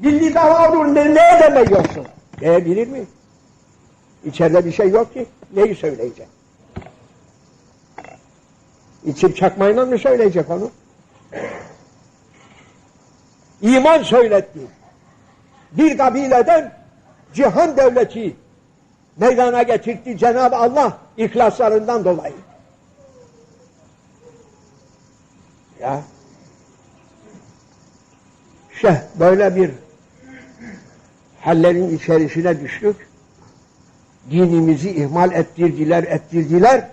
Milli olur ne, ne edemiyorsun? Diyebilir mi? İçeride bir şey yok ki. Neyi söyleyecek? İçip çakmayla mı söyleyecek onu? İman söyletti. Bir kabileden cihan devleti meydana getirdi Cenab-ı Allah ihlaslarından dolayı. Ya işte böyle bir hallerin içerisine düştük. Dinimizi ihmal ettirdiler, ettirdiler.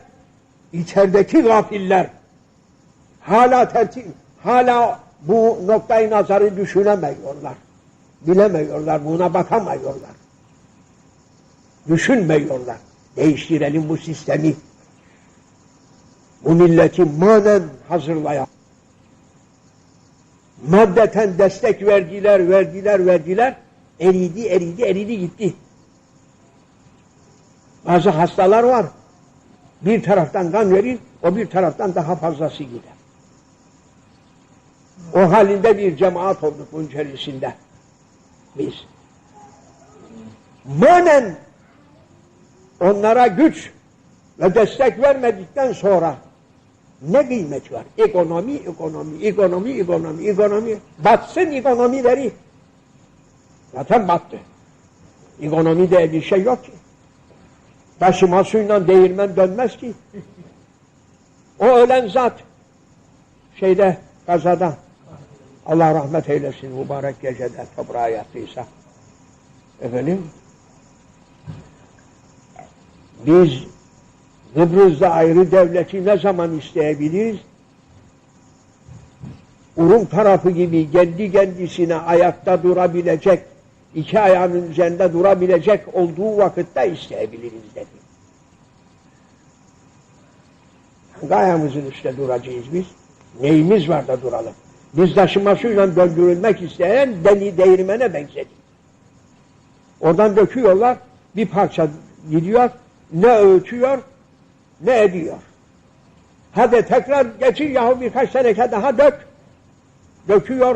İçerideki gafiller hala tertip, hala bu noktayı nazarı düşünemiyorlar. Bilemiyorlar, buna bakamıyorlar. Düşünmüyorlar. Değiştirelim bu sistemi. Bu milleti manen hazırlayan, maddeten destek verdiler, verdiler, verdiler. Eridi, eridi, eridi gitti. Bazı hastalar var. Bir taraftan kan verir, o bir taraftan daha fazlası gider. O halinde bir cemaat olduk bunun içerisinde. Biz. Manen onlara güç ve destek vermedikten sonra ne kıymet var? Ekonomi, ekonomi, ekonomi, ekonomi, ekonomi. Batsın ekonomileri. Zaten battı. Ekonomi diye bir şey yok ki. Taşıma suyla değirmen dönmez ki. O ölen zat şeyde kazada Allah rahmet eylesin mübarek gecede toprağa yattıysa. Efendim biz Kıbrıs'da ayrı devleti ne zaman isteyebiliriz? Urum tarafı gibi kendi kendisine ayakta durabilecek, iki ayağının üzerinde durabilecek olduğu vakitte isteyebiliriz dedi. Hangi ayağımızın üstte duracağız biz? Neyimiz var da duralım? Biz taşımasıyla döndürülmek isteyen deli değirmene benzedik. Oradan döküyorlar, bir parça gidiyor, ne ölçüyor, ne ediyor. Hadi tekrar geçin yahu birkaç teneke daha dök. Döküyor,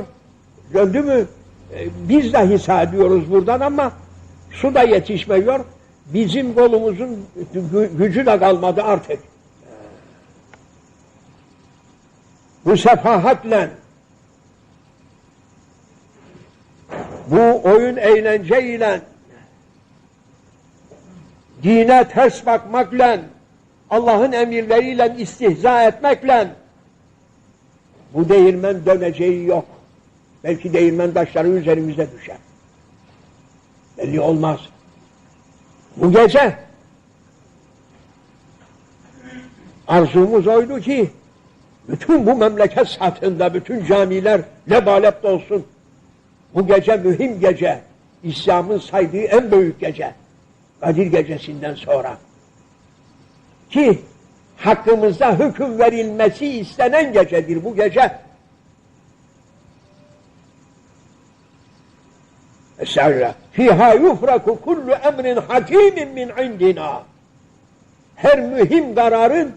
döndü mü? E, biz dahi sağlıyoruz buradan ama su da yetişmiyor. Bizim kolumuzun gü gücü de kalmadı artık. Bu sefahatle bu oyun eğlenceyle dine ters bakmakla Allah'ın emirleriyle istihza etmekle bu değirmen döneceği yok. Belki değirmen taşları üzerimize düşer. Belli olmaz. Bu gece arzumuz oydu ki bütün bu memleket satında bütün camiler lebalep olsun. Bu gece mühim gece. İslam'ın saydığı en büyük gece. Kadir gecesinden sonra. Ki hakkımızda hüküm verilmesi istenen gecedir bu gece. Estağfirullah. Fiha yufraku kullu emrin hakimin min indina. Her mühim kararın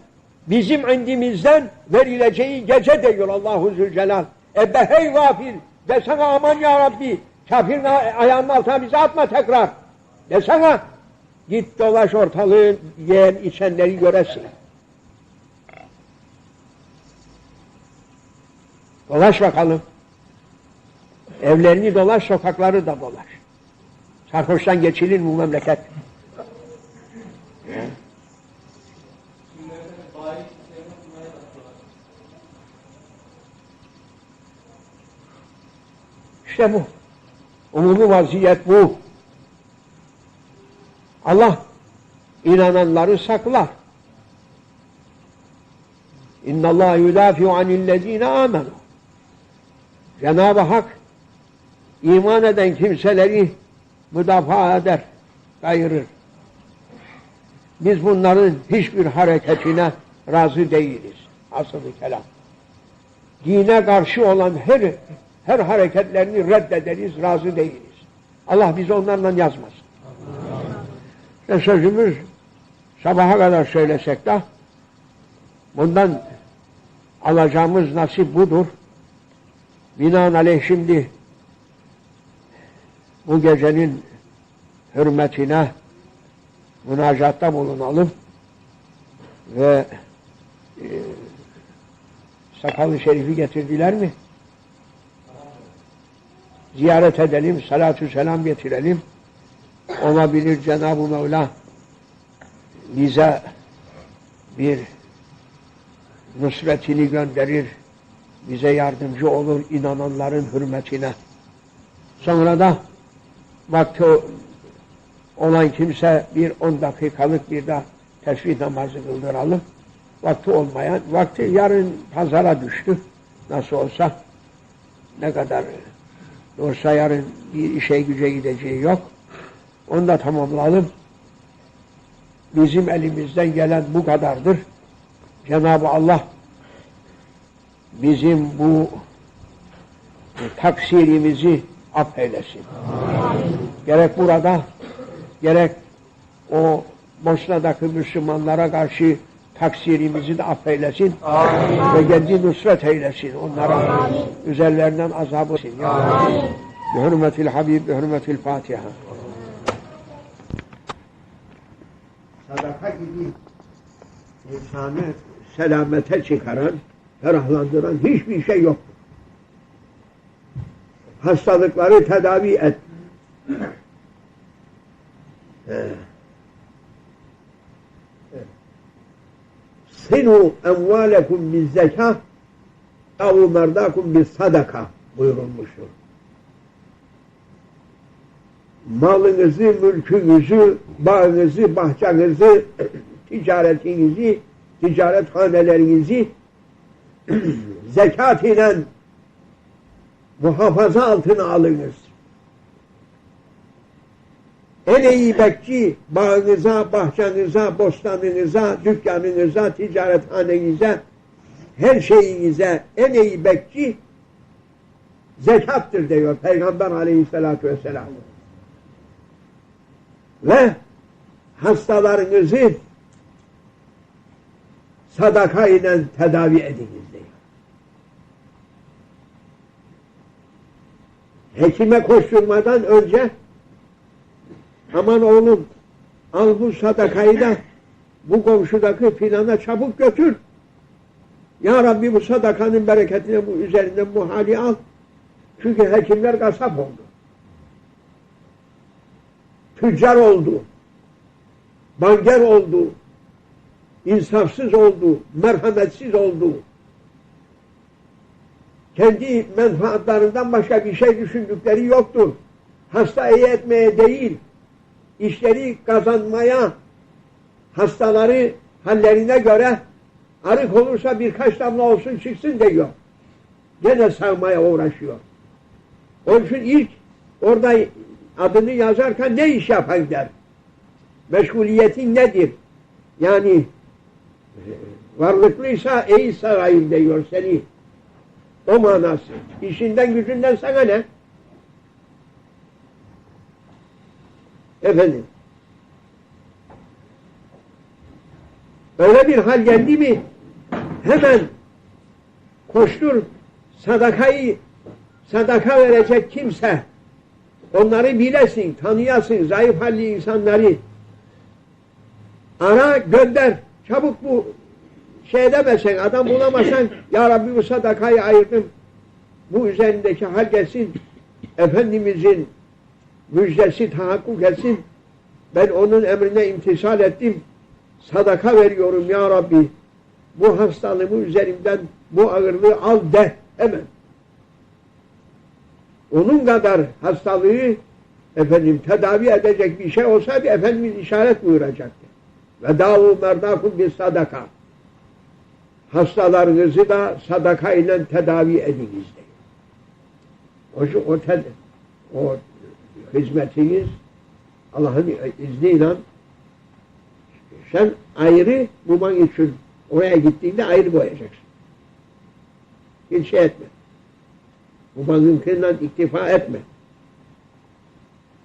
bizim indimizden verileceği gece diyor Allahu Zülcelal. Ebbe hey gafil desene aman ya Rabbi kafirin ayağının altına bizi atma tekrar. Desene git dolaş ortalığı yiyen içenleri göresin. Dolaş bakalım. Evlerini dolaş, sokakları da dolaş. Sarhoştan geçilir bu memleket. İşte bu. Umumi vaziyet bu. Allah inananları saklar. İnna Allah yudafi'u anillezine amenu. Cenab-ı Hak iman eden kimseleri müdafaa eder, kayırır. Biz bunların hiçbir hareketine razı değiliz. Asıl kelam. Dine karşı olan her her hareketlerini reddederiz, razı değiliz. Allah bizi onlarla yazmasın. Ve sözümüz sabaha kadar söylesek de bundan alacağımız nasip budur. Binaenaleyh şimdi bu gecenin hürmetine münacatta bulunalım ve e, sakalı şerifi getirdiler mi? Ziyaret edelim, salatü selam getirelim. Ona bilir Cenab-ı Mevla bize bir nusretini gönderir, bize yardımcı olur inananların hürmetine. Sonra da vakti olan kimse bir on dakikalık bir de tesbih namazı kıldıralım. Vakti olmayan, vakti yarın pazara düştü. Nasıl olsa ne kadar olsa yarın bir işe güce gideceği yok. Onu da tamamlayalım. Bizim elimizden gelen bu kadardır. Cenab-ı Allah bizim bu taksirimizi affeylesin. Gerek burada, gerek o Bosna'daki Müslümanlara karşı taksirimizi de affeylesin. Amin. Ve kendi nusret eylesin onlara. Amin. Üzerlerinden azabı olsun. Ya Amin. Bi hürmetil Habib, bi hürmetil Fatiha. Sadaka gibi insanı selamete çıkaran, ferahlandıran hiçbir şey yok. Hastalıkları tedavi et. Sinu emvalekum biz zeka ev merdakum biz sadaka buyurulmuştur. Malınızı, mülkünüzü, bağınızı, bahçenizi, ticaretinizi, ticaret hanelerinizi zekat ile muhafaza altına alınız. En iyi bekçi bağınıza, bahçenize, bostanınıza, dükkanınıza, ticarethanenize, her şeyinize en iyi bekçi zekattır diyor Peygamber aleyhissalatü vesselam. Ve hastalarınızı sadaka ile tedavi ediniz diyor. Hekime koşturmadan önce aman oğlum al bu sadakayı da bu komşudaki filana çabuk götür. Ya Rabbi bu sadakanın bereketine bu üzerinden bu hali al. Çünkü hekimler kasap oldu. Tüccar oldu. Banker oldu insafsız oldu, merhametsiz oldu. Kendi menfaatlarından başka bir şey düşündükleri yoktur. Hasta iyi etmeye değil, işleri kazanmaya, hastaları hallerine göre arık olursa birkaç damla olsun çıksın diyor. Gene sağmaya uğraşıyor. Onun için ilk orada adını yazarken ne iş yapan der. Meşguliyetin nedir? Yani varlıklıysa iyi sarayım diyor seni. O manası. İşinden gücünden sana ne? Efendim. Öyle bir hal geldi mi hemen koştur sadakayı sadaka verecek kimse onları bilesin, tanıyasın, zayıf halli insanları ara gönder Çabuk bu şey edemezsen, adam bulamazsan Ya Rabbi bu sadakayı ayırdım. Bu üzerindeki hal gelsin. Efendimizin müjdesi tahakkuk etsin. Ben onun emrine imtisal ettim. Sadaka veriyorum ya Rabbi. Bu hastalığımı üzerimden bu ağırlığı al de hemen. Onun kadar hastalığı efendim tedavi edecek bir şey olsaydı Efendimiz işaret buyuracaktı. Ve davu merdakum bir sadaka. Hastalarınızı da sadaka ile tedavi ediniz diyor. O, o, ted o hizmetiniz Allah'ın izniyle sen ayrı bulman için oraya gittiğinde ayrı boyayacaksın. Hiç şey etme. Bu bankından iktifa etme.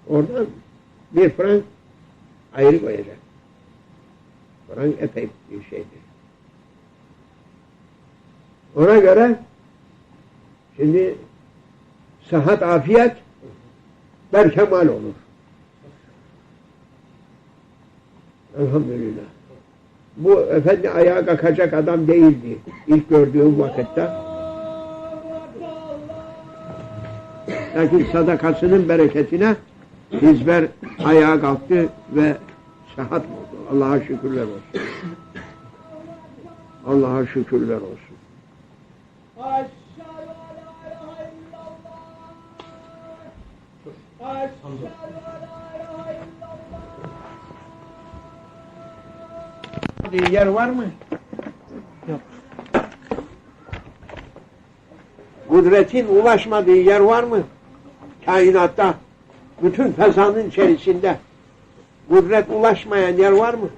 Oradan bir frank ayrı koyacak. Kur'an epey bir şeydir. Ona göre şimdi sıhhat, afiyet berkemal olur. Elhamdülillah. Bu efendi ayağa kalkacak adam değildi ilk gördüğüm vakitte. Lakin sadakasının bereketine hizber ayağa kalktı ve sıhhat buldu. Allah'a şükürler olsun. Allah'a şükürler olsun. Yer var mı? Yok. Kudretin ulaşmadığı yer var mı? Kainatta, bütün fezanın içerisinde kudret ulaşmayan yer var mı?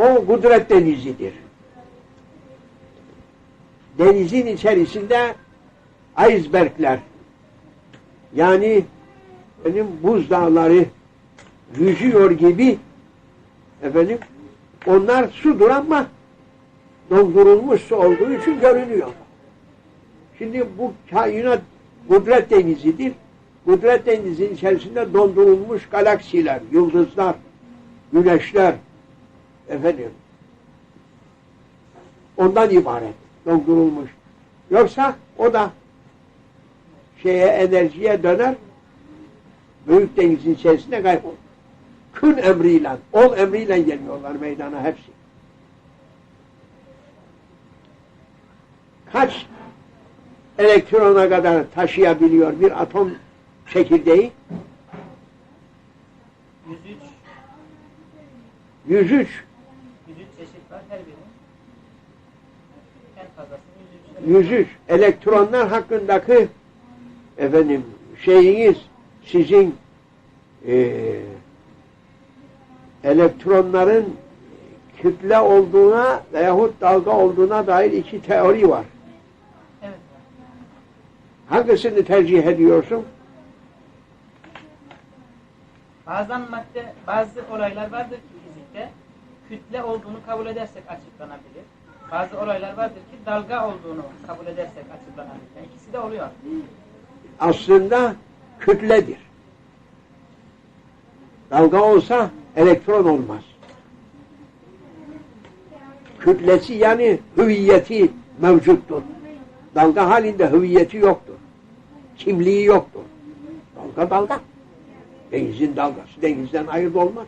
O kudret denizidir. Denizin içerisinde icebergler yani benim buzdağları yüzüyor gibi efendim onlar sudur ama dondurulmuş su olduğu için görünüyor. Şimdi bu kainat kudret denizidir. Kudret denizinin içerisinde dondurulmuş galaksiler, yıldızlar, güneşler efendim ondan ibaret dondurulmuş. Yoksa o da şeye enerjiye döner büyük denizin içerisinde kaybolur. Kün emriyle, ol emriyle geliyorlar meydana hepsi. Kaç elektrona kadar taşıyabiliyor bir atom çekirdeği? 103, 103. 103 çeşit var her birinin. En fazlası 103. 103 elektronlar hakkındaki efendim şeyiniz sizin eee elektronların kütle olduğuna veyahut dalga olduğuna dair iki teori var. Evet. Hangisini tercih ediyorsun? Bazen madde, bazı olaylar vardır ki fizikte kütle olduğunu kabul edersek açıklanabilir. Bazı olaylar vardır ki dalga olduğunu kabul edersek açıklanabilir. Yani ikisi de oluyor. Aslında kütledir. Dalga olsa elektron olmaz. Kütlesi yani hüviyeti mevcuttur. Dalga halinde hüviyeti yoktur. Kimliği yoktur. Dalga dalga. Denizin dalgası denizden ayırt olmaz.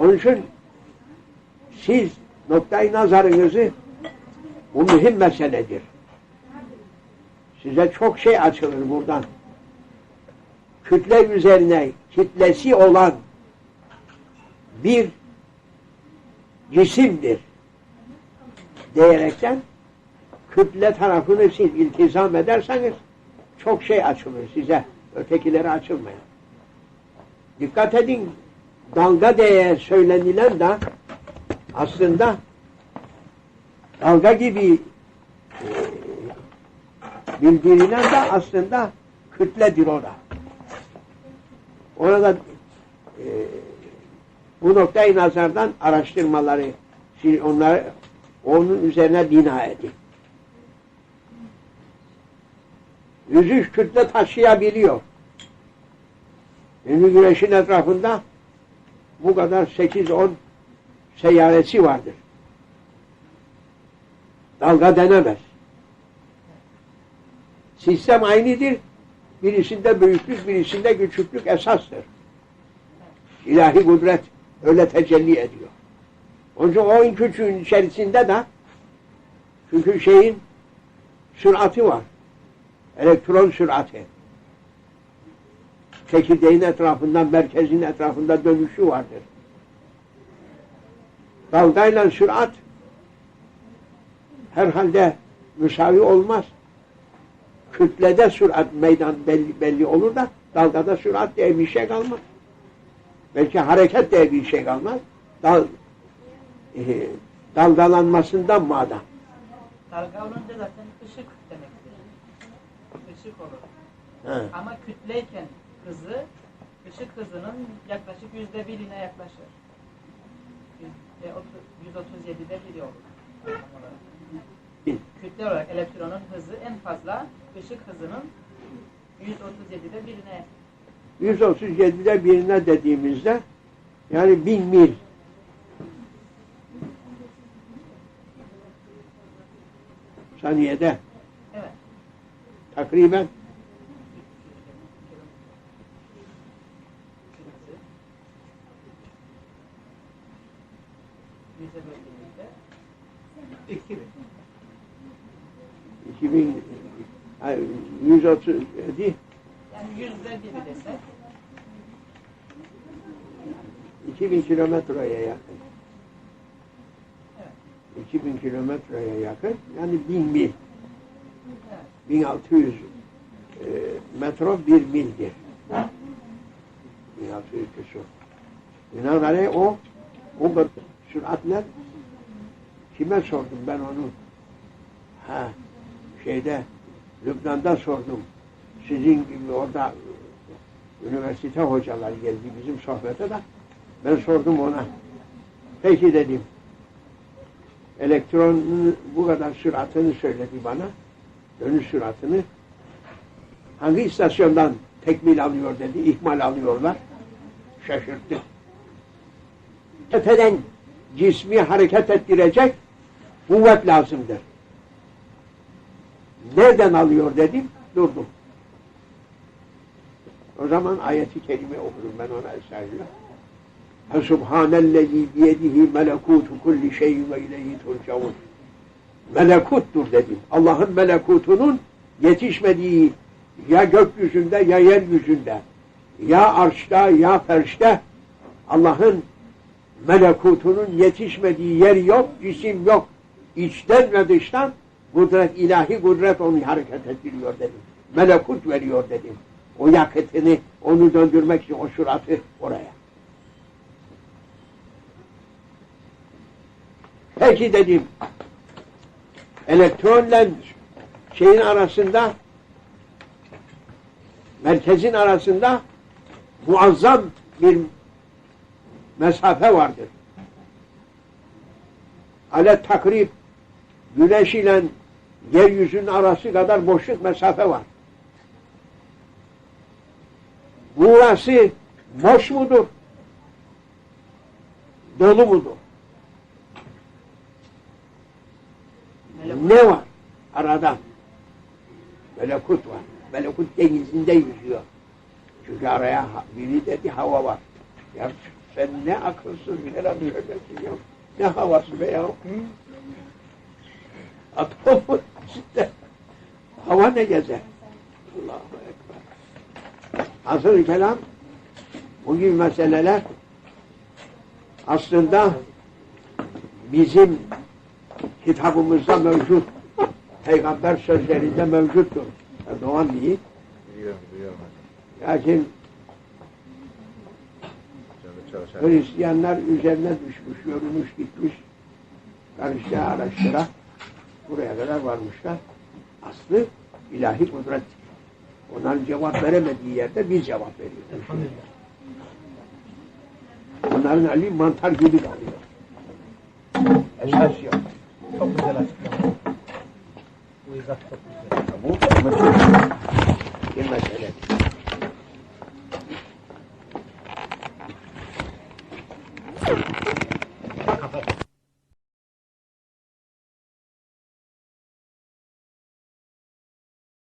Onun için siz noktayı nazarınızı bu mühim meseledir. Size çok şey açılır buradan. Kütle üzerine kitlesi olan bir cisimdir diyerekten kütle tarafını siz iltizam ederseniz çok şey açılır size. Ötekileri açılmayan. Dikkat edin dalga diye söylenilen de aslında dalga gibi e, bildirilen de aslında kütledir o da. Orada e, bu noktayı nazardan araştırmaları onları onun üzerine bina edin. 103 kütle taşıyabiliyor. Şimdi güneşin etrafında bu kadar 8-10 seyyaresi vardır. Dalga denemez. Sistem aynıdır. Birisinde büyüklük, birisinde küçüklük esastır. İlahi kudret öyle tecelli ediyor. Onun için o küçüğün içerisinde de çünkü şeyin sürati var. Elektron sürati. Çekirdeğin etrafından, merkezin etrafında dönüşü vardır. Dalgayla sürat herhalde müsavi olmaz. Kütlede sürat meydan belli, belli olur da dalgada sürat diye bir şey kalmaz. Belki hareket diye bir şey kalmaz. Dal, e, dalgalanmasından madem. Dalga olunca zaten ışık demektir. Işık olur. He. Ama kütleyken hızı ışık hızının yaklaşık yüzde birine yaklaşır. e, otu- 137'de biri olur. Kütle olarak elektronun hızı en fazla ışık hızının 137'de birine 137'de birine dediğimizde yani bin mil. Saniyede evet. takriben Yüze böldüğümüzde 2000 2000 hayır, 137 yani yüzde biri desek 2000 kilometreye yakın. Evet. 2000 kilometreye yakın. Yani 1000 mil. evet. 1600 e, metro bir mildir. 1600 küsur. Binaenaleyh o o kadar süratle kime sordum ben onu? Ha şeyde Lübnan'da sordum. Sizin gibi orada üniversite hocalar geldi bizim sohbete de. Ben sordum ona. Peki dedim. Elektronun bu kadar süratini söyledi bana dönüş süratini hangi istasyondan tekmil alıyor dedi, ihmal alıyorlar. Şaşırttı. Tepeden cismi hareket ettirecek kuvvet lazımdır. Nereden alıyor dedim, durdum. O zaman ayeti kerime okudum ben ona esasıyla. Subhanellezi biyedihi melekutu kulli şeyin ve ileyhi turcaun melekuttur dedim. Allah'ın melekutunun yetişmediği ya gökyüzünde ya yeryüzünde ya arşta ya ferşte Allah'ın melekutunun yetişmediği yer yok, cisim yok. İçten ve dıştan kudret, ilahi kudret onu hareket ettiriyor dedim. Melekut veriyor dedim. O yakıtını, onu döndürmek için o süratı oraya. Peki dedim, elektronla şeyin arasında merkezin arasında muazzam bir mesafe vardır. Ale takrib güneş ile yeryüzünün arası kadar boşluk mesafe var. Burası boş mudur? Dolu mudur? Ne var arada? Melekut var. Melekut denizinde yüzüyor. Çünkü araya biri dedi hava var. Ya sen ne akılsız bir adam söylesin ya. Ne havası be ya? Atomun içinde hava ne gezer? Allahu Ekber. Asıl kelam bu gibi meseleler aslında bizim kitabımızda mevcut. Peygamber sözlerinde mevcuttur. Erdoğan değil. Lakin. Hristiyanlar üzerine düşmüş, yorulmuş, gitmiş. Karıştıra, araştıra. Buraya kadar varmışlar. Aslı ilahi kudret. Onların cevap veremediği yerde biz cevap veriyoruz. Onların ali mantar gibi kalıyor. Esas yok. Çok güzel açıklama. Bu izah çok güzel. Bu meşhur